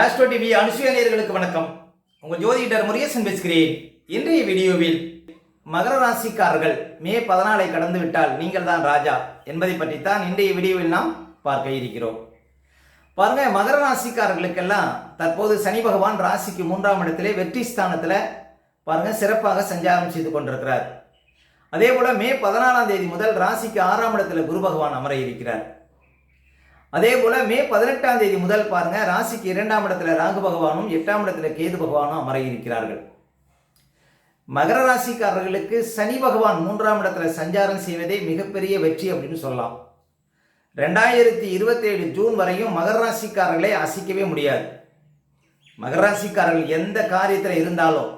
Astro TV அனுசுயானியர்களுக்கு வணக்கம். உங்கள் ஜோதிடர் முருகேசன் பேசுகிறேன். இன்றைய வீடியோவில் மகர ராசிக்காரர்கள் மே பதினாலை கடந்து விட்டால் நீங்கள் தான் ராஜா என்பதை பற்றித்தான் இன்றைய வீடியோவில் நாம் பார்க்க இருக்கிறோம். பாருங்க மகர ராசிக்காரர்களுக்கெல்லாம் தற்போது சனி பகவான் ராசிக்கு மூன்றாம் இடத்திலே வெற்றி ஸ்தானத்தில் பாருங்க சிறப்பாக சஞ்சாரம் செய்து கொண்டிருக்கிறார். அதே போல மே பதினாலாம் தேதி முதல் ராசிக்கு ஆறாம் இடத்துல குரு பகவான் அமர இருக்கிறார். அதே போல மே பதினெட்டாம் தேதி முதல் பாருங்க ராசிக்கு இரண்டாம் இடத்துல ராகு பகவானும் எட்டாம் இடத்துல கேது பகவானும் அமர இருக்கிறார்கள் மகர ராசிக்காரர்களுக்கு சனி பகவான் மூன்றாம் இடத்துல சஞ்சாரம் செய்வதே மிகப்பெரிய வெற்றி அப்படின்னு சொல்லலாம். ரெண்டாயிரத்தி இருபத்தேழு ஜூன் வரையும் மகர ராசிக்காரர்களை அசைக்கவே முடியாது. மகர ராசிக்காரர்கள் எந்த காரியத்தில் இருந்தாலும்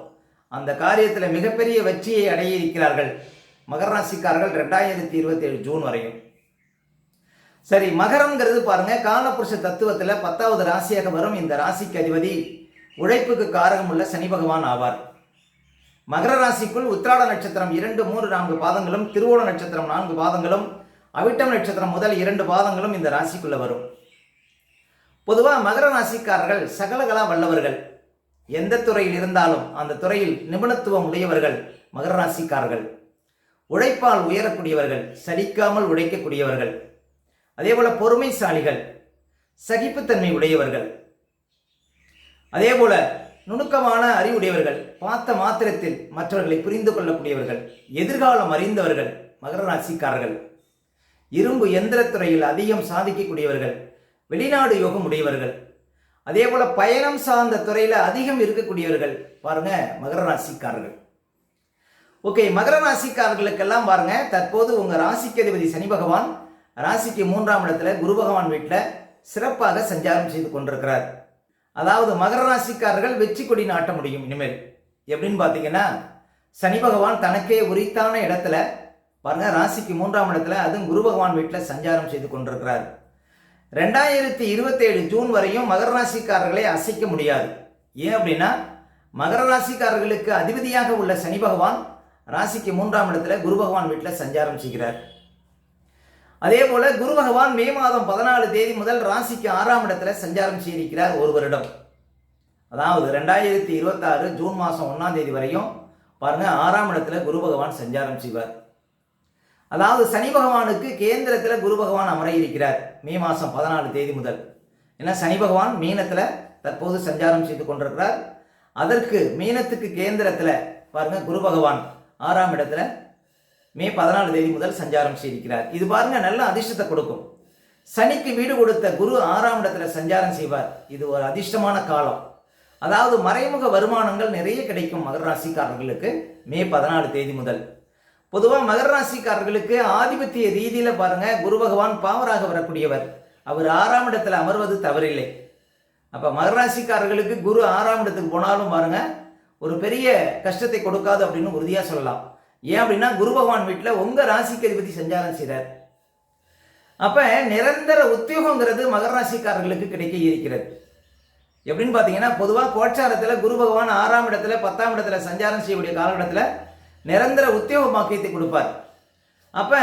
அந்த காரியத்தில் மிகப்பெரிய வெற்றியை அடைய இருக்கிறார்கள். மகர ராசிக்காரர்கள் ரெண்டாயிரத்தி இருபத்தேழு ஜூன் வரையும். சரி மகரம்ங்கிறது பாருங்க காலபுருஷ தத்துவத்தில் பத்தாவது ராசியாக வரும் இந்த ராசிக்கு அதிபதி. உழைப்புக்கு காரகம் உள்ள சனி பகவான் ஆவார். மகர ராசிக்குள் உத்திராட நட்சத்திரம் இரண்டு மூன்று நான்கு பாதங்களும் திருவோண நட்சத்திரம் நான்கு பாதங்களும் அவிட்டம் நட்சத்திரம் முதல் இரண்டு பாதங்களும் இந்த ராசிக்குள்ள வரும். பொதுவாக மகர ராசிக்காரர்கள் சகலகலா வல்லவர்கள். எந்த துறையில் இருந்தாலும் அந்த துறையில் நிபுணத்துவம் உடையவர்கள் மகர ராசிக்காரர்கள். உழைப்பால் உயரக்கூடியவர்கள் சலிக்காமல் உழைக்கக்கூடியவர்கள். அதே போல் பொறுமைசாலிகள் சகிப்புத்தன்மை உடையவர்கள். அதேபோல நுணுக்கமான அறிவுடையவர்கள் பார்த்த மாத்திரத்தில் மற்றவர்களை புரிந்து கொள்ளக்கூடியவர்கள் எதிர்காலம் அறிந்தவர்கள் மகர ராசிக்காரர்கள். இரும்பு எந்திரத்துறையில் அதிகம் சாதிக்கக்கூடியவர்கள் வெளிநாடு யோகம் உடையவர்கள். அதே போல பயணம் சார்ந்த துறையில் அதிகம் இருக்கக்கூடியவர்கள் பாருங்க மகர ராசிக்காரர்கள். ஓகே மகர ராசிக்காரர்களுக்கெல்லாம் பாருங்க தற்போது உங்க ராசிக்கு அதிபதி சனி பகவான் ராசிக்கு மூன்றாம் இடத்துல குரு பகவான் வீட்டில் சிறப்பாக சஞ்சாரம் செய்து கொண்டிருக்கிறார். அதாவது மகர ராசிக்காரர்கள் வெற்றி கொடி நாட்ட முடியும் இனிமேல். எப்படின்னு பார்த்தீங்கன்னா சனி பகவான் தனக்கே உரித்தான இடத்துல பாருங்க ராசிக்கு மூன்றாம் இடத்துல அதுவும் குரு பகவான் வீட்டில் சஞ்சாரம் செய்து கொண்டிருக்கிறார். ரெண்டாயிரத்தி இருபத்தேழு ஜூன் வரையும் மகர ராசிக்காரர்களை அசைக்க முடியாது. ஏன் அப்படின்னா மகர ராசிக்காரர்களுக்கு அதிபதியாக உள்ள சனி பகவான் ராசிக்கு மூன்றாம் இடத்துல குரு பகவான் வீட்டில் சஞ்சாரம் செய்கிறார். அதே போல குரு பகவான் மே மாதம் பதினாலு தேதி முதல் ராசிக்கு ஆறாம் இடத்துல சஞ்சாரம் செய்திருக்கிறார் ஒரு வருடம். அதாவது ரெண்டாயிரத்தி இருபத்தாறு ஜூன் மாதம் ஒன்றாம் தேதி வரையும் பாருங்க ஆறாம் இடத்துல குரு பகவான் சஞ்சாரம் செய்வார். அதாவது சனி பகவானுக்கு கேந்திரத்தில் குரு பகவான் அமர இருக்கிறார் மே மாதம் பதினாலு தேதி முதல். ஏன்னா சனி பகவான் மீனத்தில் தற்போது சஞ்சாரம் செய்து கொண்டிருக்கிறார். அதற்கு மீனத்துக்கு கேந்திரத்தில் பாருங்க குரு பகவான் ஆறாம் இடத்துல மே பதினாலு தேதி முதல் சஞ்சாரம் செய்திருக்கிறார். இது பாருங்க நல்ல அதிர்ஷ்டத்தை கொடுக்கும். சனிக்கு வீடு கொடுத்த குரு ஆறாம் இடத்துல சஞ்சாரம் செய்வார். இது ஒரு அதிர்ஷ்டமான காலம். அதாவது மறைமுக வருமானங்கள் நிறைய கிடைக்கும் மகர ராசிக்காரர்களுக்கு மே பதினாலு தேதி முதல். பொதுவாக மகர ராசிக்காரர்களுக்கு ஆதிபத்திய ரீதியில் பாருங்க குரு பகவான் பாவராக வரக்கூடியவர். அவர் ஆறாம் இடத்துல அமர்வது தவறில்லை. அப்போ மகர ராசிக்காரர்களுக்கு குரு ஆறாம் இடத்துக்கு போனாலும் பாருங்க ஒரு பெரிய கஷ்டத்தை கொடுக்காது அப்படின்னு உறுதியாக சொல்லலாம். ஏன் அப்படின்னா குரு பகவான் வீட்டில் உங்கள் ராசிக்கு அதிபதி சஞ்சாரம் செய்கிறார் அப்போ நிரந்தர உத்தியோகங்கிறது மகர ராசிக்காரர்களுக்கு கிடைக்க இருக்கிறது. எப்படின்னு பார்த்தீங்கன்னா பொதுவாக கோச்சாரத்தில் குரு பகவான் ஆறாம் இடத்துல பத்தாம் இடத்துல சஞ்சாரம் செய்யக்கூடிய காலகட்டத்தில் நிரந்தர உத்தியோக பாக்கியத்தை கொடுப்பார். அப்போ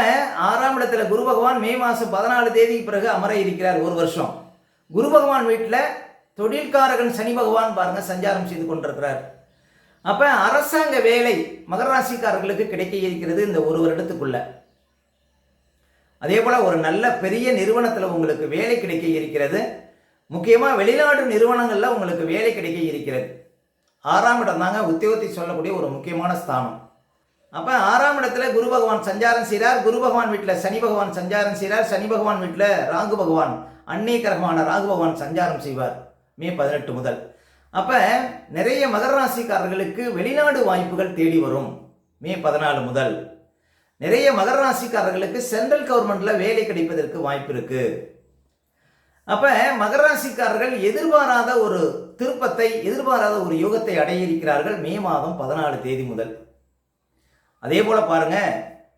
ஆறாம் இடத்துல குரு பகவான் மே மாதம் பதினாலு தேதிக்கு பிறகு அமர இருக்கிறார் ஒரு வருஷம். குரு பகவான் வீட்டில் தொழில்காரகன் சனி பகவான் பாருங்கள் சஞ்சாரம் செய்து கொண்டிருக்கிறார். அப்ப அரசாங்க வேலை மகர ராசிக்காரர்களுக்கு கிடைக்க இருக்கிறது இந்த ஒரு வருடத்துக்குள்ள. அதே போல ஒரு நல்ல பெரிய நிறுவனத்தில் உங்களுக்கு வேலை கிடைக்க இருக்கிறது. முக்கியமாக வெளிநாடு நிறுவனங்களில் உங்களுக்கு வேலை கிடைக்க இருக்கிறது. ஆறாம் இடம் தாங்க உத்தியோகத்தை சொல்லக்கூடிய ஒரு முக்கியமான ஸ்தானம். அப்போ ஆறாம் இடத்துல குரு பகவான் சஞ்சாரம் செய்கிறார் குரு பகவான் வீட்டில் சனி பகவான் சஞ்சாரம் செய்கிறார் சனி பகவான் வீட்டில் ராகு பகவான் அந்நிய கிரகமான ராகு பகவான் சஞ்சாரம் செய்வார். மே பதினெட்டு முதல். அப்போ நிறைய மகர ராசிக்காரர்களுக்கு வெளிநாடு வாய்ப்புகள் தேடி வரும். மே பதினாலு முதல். நிறைய மகர ராசிக்காரர்களுக்கு சென்ட்ரல் கவர்மெண்ட்டில் வேலை கிடைப்பதற்கு வாய்ப்பு இருக்கு. அப்போ மகர ராசிக்காரர்கள் எதிர்பாராத ஒரு திருப்பத்தை எதிர்பாராத ஒரு யோகத்தை அடைய இருக்கிறார்கள் மே மாதம் பதினாலு தேதி முதல். அதே போல் பாருங்க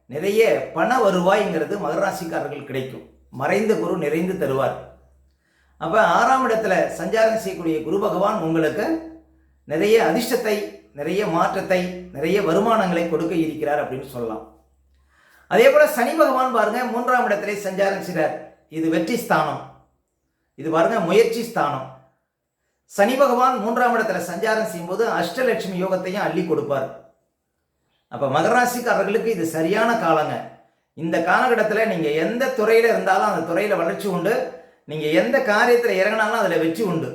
நிறைய பண வருவாய்ங்கிறது மகர ராசிக்காரர்கள் கிடைக்கும். மறைந்த குரு நிறைந்து தருவார். அப்போ ஆறாம் இடத்துல சஞ்சாரம் செய்யக்கூடிய குரு பகவான் உங்களுக்கு நிறைய அதிர்ஷ்டத்தை நிறைய மாற்றத்தை நிறைய வருமானங்களை கொடுக்க இருக்கிறார் அப்படின்னு சொல்லலாம். அதே போல் சனி பகவான் பாருங்க மூன்றாம் இடத்திலே சஞ்சாரம் செய்கிறார். இது வெற்றி ஸ்தானம். இது பாருங்க முயற்சி ஸ்தானம். சனி பகவான் மூன்றாம் இடத்துல சஞ்சாரம் செய்யும்போது அஷ்டலட்சுமி யோகத்தையும் அள்ளி கொடுப்பார். அப்போ மகராசிக்காரர்களுக்கு இது சரியான காலங்க. இந்த காலகட்டத்தில் நீங்கள் எந்த துறையில் இருந்தாலும் அந்த துறையில் வளர்ச்சி உண்டு. நீங்கள் எந்த காரியத்தில் இறங்கினாலும் அதில் வெற்றி உண்டு.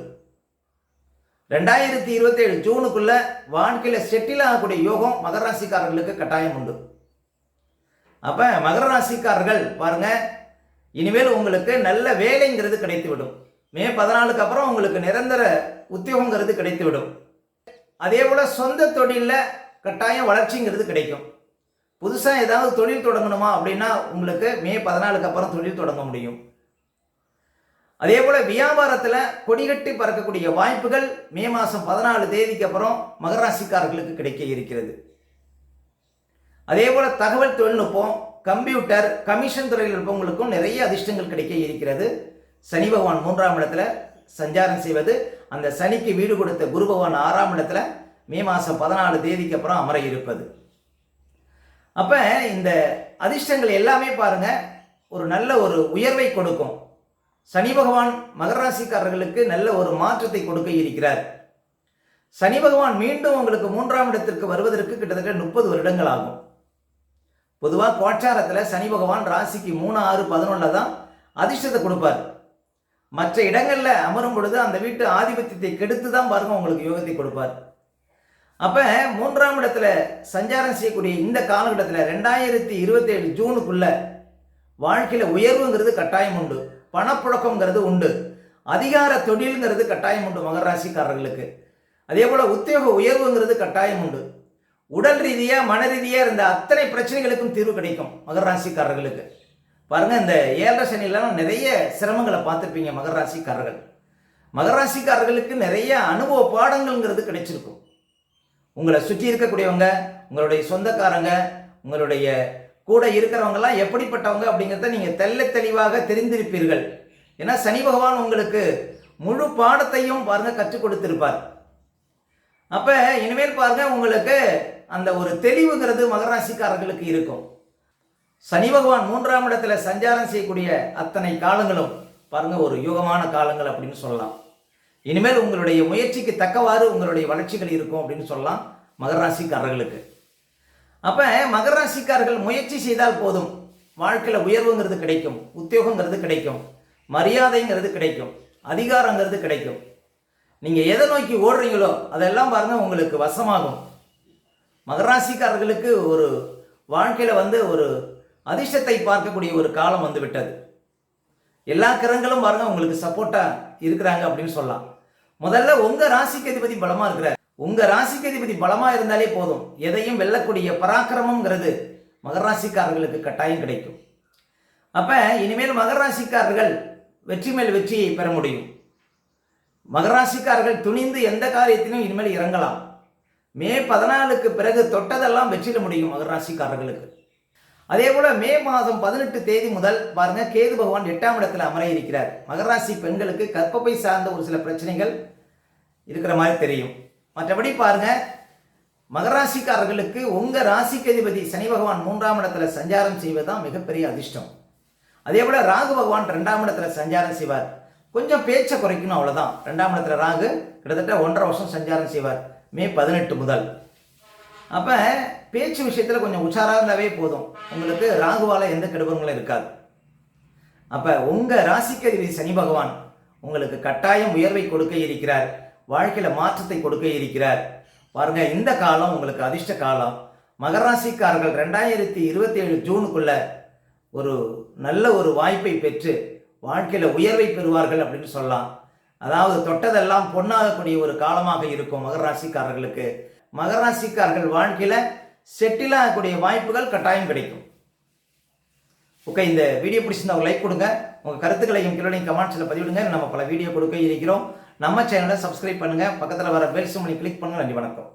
ரெண்டாயிரத்தி இருபத்தேழு ஜூனுக்குள்ள வாழ்க்கையில் செட்டில் ஆகக்கூடிய யோகம் மகர ராசிக்காரர்களுக்கு கட்டாயம் உண்டு. அப்போ மகர ராசிக்காரர்கள் பாருங்க இனிமேல் உங்களுக்கு நல்ல வேலைங்கிறது கிடைத்துவிடும். மே பதினாலுக்கு அப்புறம் உங்களுக்கு நிரந்தர உத்தியோகங்கிறது கிடைத்துவிடும். அதே போல் சொந்த தொழிலில் கட்டாயம் வளர்ச்சிங்கிறது கிடைக்கும். புதுசாக ஏதாவது தொழில் தொடங்கணுமா அப்படின்னா உங்களுக்கு மே பதினாலுக்கு அப்புறம் தொழில் தொடங்க முடியும். அதே போல வியாபாரத்தில் கொடிகட்டி பறக்கக்கூடிய வாய்ப்புகள் மே மாதம் பதினாலு தேதிக்கு அப்புறம் மகராசிக்காரர்களுக்கு கிடைக்க இருக்கிறது. அதே போல தகவல் தொழில்நுட்பம் கம்ப்யூட்டர் கமிஷன் துறையில் இருப்பவங்களுக்கும் நிறைய அதிர்ஷ்டங்கள் கிடைக்க இருக்கிறது. சனி பகவான் மூன்றாம் இடத்துல சஞ்சாரம் செய்வது அந்த சனிக்கு வீடு கொடுத்த குரு பகவான் ஆறாம் இடத்துல மே மாதம் பதினாலு தேதிக்கு அப்புறம் அமர இருப்பது. அப்போ இந்த அதிர்ஷ்டங்கள் எல்லாமே பாருங்க ஒரு நல்ல ஒரு உயர்வை கொடுக்கும். சனி பகவான் மகர ராசிக்காரர்களுக்கு நல்ல ஒரு மாற்றத்தை கொடுக்க இருக்கிறார். சனி பகவான் மீண்டும் உங்களுக்கு மூன்றாம் இடத்திற்கு வருவதற்கு கிட்டத்தட்ட முப்பது வருடங்கள் ஆகும். பொதுவாக கோச்சாரத்தில் சனி பகவான் ராசிக்கு மூணு ஆறு பதினொன்றில் தான் அதிர்ஷ்டத்தை கொடுப்பார். மற்ற இடங்களில் அமரும் பொழுது அந்த வீட்டு ஆதிபத்தியத்தை கெடுத்து தான் பாருங்க உங்களுக்கு யோகத்தை கொடுப்பார். அப்போ மூன்றாம் இடத்துல சஞ்சாரம் செய்யக்கூடிய இந்த காலகட்டத்தில் ரெண்டாயிரத்தி இருபத்தேழு ஜூனுக்குள்ள வாழ்க்கையில் உயர்வுங்கிறது கட்டாயம் உண்டு. பணப்புழக்கங்கிறது உண்டு. அதிகார தொழில்ங்கிறது கட்டாயம் உண்டு மகர ராசிக்காரர்களுக்கு அதே போல் உத்தியோக உயர்வுங்கிறது கட்டாயம் உண்டு. உடல் ரீதியாக மன ரீதியாக இருந்த அத்தனை பிரச்சனைகளுக்கும் தீர்வு கிடைக்கும் மகர ராசிக்காரர்களுக்கு பாருங்கள் இந்த ஏழரை சனிலாம் நிறைய சிரமங்களை பார்த்துருப்பீங்க மகர ராசிக்காரர்கள் மகர ராசிக்காரர்களுக்கு நிறைய அனுபவ பாடங்கள்ங்கிறது கிடைச்சிருக்கும். உங்களை சுற்றி இருக்கக்கூடியவங்க உங்களுடைய சொந்தக்காரங்க உங்களுடைய கூட இருக்கிறவங்கலாம் எப்படிப்பட்டவங்க அப்படிங்கிறத நீங்கள் தெள்ள தெளிவாக தெரிந்திருப்பீர்கள். ஏன்னா சனி பகவான் உங்களுக்கு முழு பாடத்தையும் பாருங்க கற்றுக் கொடுத்திருப்பார். அப்ப இனிமேல் பாருங்க உங்களுக்கு அந்த ஒரு தெளிவுங்கிறது மகராசிக்காரர்களுக்கு இருக்கும். சனி பகவான் மூன்றாம் இடத்துல சஞ்சாரம் செய்யக்கூடிய அத்தனை காலங்களும் பாருங்க ஒரு யுகமான காலங்கள் அப்படின்னு சொல்லலாம். இனிமேல் உங்களுடைய முயற்சிக்கு தக்கவாறு உங்களுடைய வளர்ச்சிகள் இருக்கும் அப்படின்னு சொல்லலாம் மகராசிக்காரர்களுக்கு அப்போ மகராசிக்காரர்கள் முயற்சி செய்தால் போதும். வாழ்க்கையில் உயர்வுங்கிறது கிடைக்கும். உத்தியோகங்கிறது கிடைக்கும். மரியாதைங்கிறது கிடைக்கும். அதிகாரங்கிறது கிடைக்கும். நீங்கள் எதை நோக்கி ஓடுறீங்களோ அதெல்லாம் பாருங்கள் உங்களுக்கு வசமாகும். மகராசிக்காரர்களுக்கு ஒரு வாழ்க்கையில் வந்து ஒரு அதிர்ஷ்டத்தை பார்க்கக்கூடிய ஒரு காலம் வந்து விட்டது எல்லா கிரகங்களும் பாருங்க உங்களுக்கு சப்போர்ட்டாக இருக்கிறாங்க அப்படின்னு சொல்லலாம். முதல்ல உங்கள் ராசிக்கு அதிபதி பலமாக இருக்கிறார். உங்கள் ராசிக்கு அதிபதி பலமாக இருந்தாலே போதும். எதையும் வெல்லக்கூடிய பராக்கிரமங்கிறது மகராசிக்காரர்களுக்கு கட்டாயம் கிடைக்கும். அப்போ இனிமேல் மகராசிக்காரர்கள் வெற்றி மேல் வெற்றியை பெற முடியும். மகராசிக்காரர்கள் துணிந்து எந்த காரியத்திலும் இனிமேல் இறங்கலாம். மே பதினாலுக்கு பிறகு தொட்டதெல்லாம் வெற்றிட முடியும் மகராசிக்காரர்களுக்கு அதே போல மே மாதம் பதினெட்டு தேதி முதல் பாருங்க கேது பகவான் எட்டாம் இடத்துல அமர இருக்கிறார். மகராசி பெண்களுக்கு கற்பப்பை சார்ந்த ஒரு சில பிரச்சனைகள் இருக்கிற மாதிரி தெரியும். மற்றபடி பாருங்க மகராசிக்காரர்களுக்கு உங்க ராசிக்கு அதிபதி சனி பகவான் மூன்றாம் இடத்துல சஞ்சாரம் செய்வதுதான் மிகப்பெரிய அதிர்ஷ்டம். அதே போல ராகு பகவான் ரெண்டாம் இடத்துல சஞ்சாரம் செய்வார். கொஞ்சம் பேச்சை குறைக்கணும் அவ்வளவுதான். ரெண்டாம் இடத்துல ராகு கிட்டத்தட்ட ஒன்றரை வருஷம் சஞ்சாரம் செய்வார். மே பதினெட்டு முதல். அப்போ பேச்சு விஷயத்தில் கொஞ்சம் உஷாராக இருந்தாவே போதும். உங்களுக்கு ராகுவால எந்த கெடுபங்களும் இருக்காது. அப்போ உங்கள் ராசிக்கு அதிபதி சனி பகவான் உங்களுக்கு கட்டாயம் உயர்வை கொடுக்க இருக்கிறார். வாழ்க்கையில் மாற்றத்தை கொடுக்க இருக்கிறார். பாருங்க இந்த காலம் உங்களுக்கு அதிர்ஷ்ட காலம். மகராசிக்காரர்கள் ரெண்டாயிரத்தி இருபத்தி ஏழு ஜூனுக்குள்ள ஒரு நல்ல ஒரு வாய்ப்பை பெற்று வாழ்க்கையில் உயர்வை பெறுவார்கள் அப்படின்னு சொல்லலாம். அதாவது தொட்டதெல்லாம் பொன்னாகக்கூடிய ஒரு காலமாக இருக்கும் மகராசிக்காரர்களுக்கு. மகராசிக்காரர்கள் வாழ்க்கையில் செட்டில் ஆகக்கூடிய வாய்ப்புகள் கட்டாயம் கிடைக்கும். ஓகே இந்த வீடியோ பிடிச்சிருந்தா ஒரு லைக் கொடுங்க. உங்கள் கருத்துக்களையும் கீழே கமெண்ட்ஸில் பதிவிடுங்க. நம்ம பல வீடியோ கொடுக்க இருக்கிறோம். நம்ம சேனலை சப்ஸ்கிரைப் பண்ணுங்கள் பக்கத்தில் வர பெல் சிம்லி கிளிக் பண்ணுங்கள் நன்றி வணக்கம்.